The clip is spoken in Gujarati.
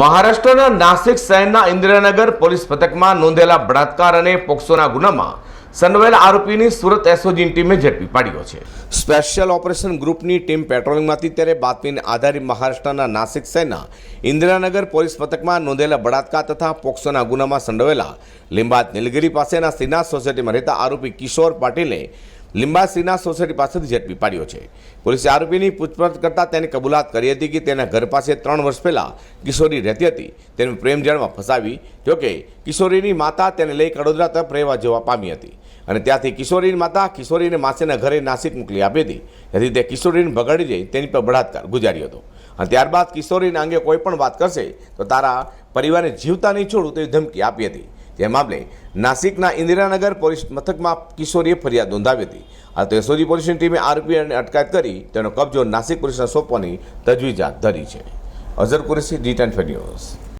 મહારાષ્ટ્રના નાસિક શહેરના ઇન્દિરાનગર પોલીસ પથકમાં નોંધેલા બળાત્કાર અને પોક્સોના ગુનામાં સંડોવાયેલા આરોપીની સુરત એસઓજીની ટીમે ઝડપી પાડ્યો છે. સ્પેશિયલ ઓપરેશન ગ્રુપની ટીમ પેટ્રોલિંગમાંથી ત્યારે બાતમીને આધારે મહારાષ્ટ્રના નાસિક શહેરના ઇન્દ્રાનગર પોલીસ પથકમાં નોંધેલા બળાત્કાર તથા પોક્સોના ગુનામાં સંડોવેલા લીંબાદ નીલગીરી પાસેના શ્રીનાથ સોસાયટીમાં રહેતા આરોપી કિશોર પાટીલને લીંબાદ શ્રીનાથ સોસાયટી પાસેથી ઝડપી પાડ્યો છે. પોલીસે આરોપીની પૂછપરછ કરતાં તેની કબૂલાત કરી હતી કે તેના ઘર પાસે ત્રણ વર્ષ પહેલાં કિશોરી રહેતી હતી. તેને પ્રેમ જાળમાં ફસાવી જોકે કિશોરીની માતા તેને લઈ કડોદરા તરફ રહેવા જવા પામી હતી. અને ત્યાંથી કિશોરીની માતા કિશોરીને માસીના ઘરે નાસિક મોકલી આપી હતી. જેથી તે કિશોરીને બગાડી જઈ તેની પર બળાત્કાર ગુજાર્યો હતો. અને ત્યારબાદ કિશોરીના અંગે કોઈ પણ વાત કરશે, તો તારા પરિવારને જીવતા નહીં છોડું તેવી ધમકી આપી હતી. તે મામલે નાસિકના ઇન્દિરાનગર પોલીસ મથકમાં કિશોરીએ ફરિયાદ નોંધાવી હતી. આ તો એસઓજી પોલીસની ટીમે આરોપીને અટકાયત કરી તેનો કબજો નાસિક પોલીસને સોંપવાની તજવીજ હાથ ધરી છે. Azhar Qureshi D news.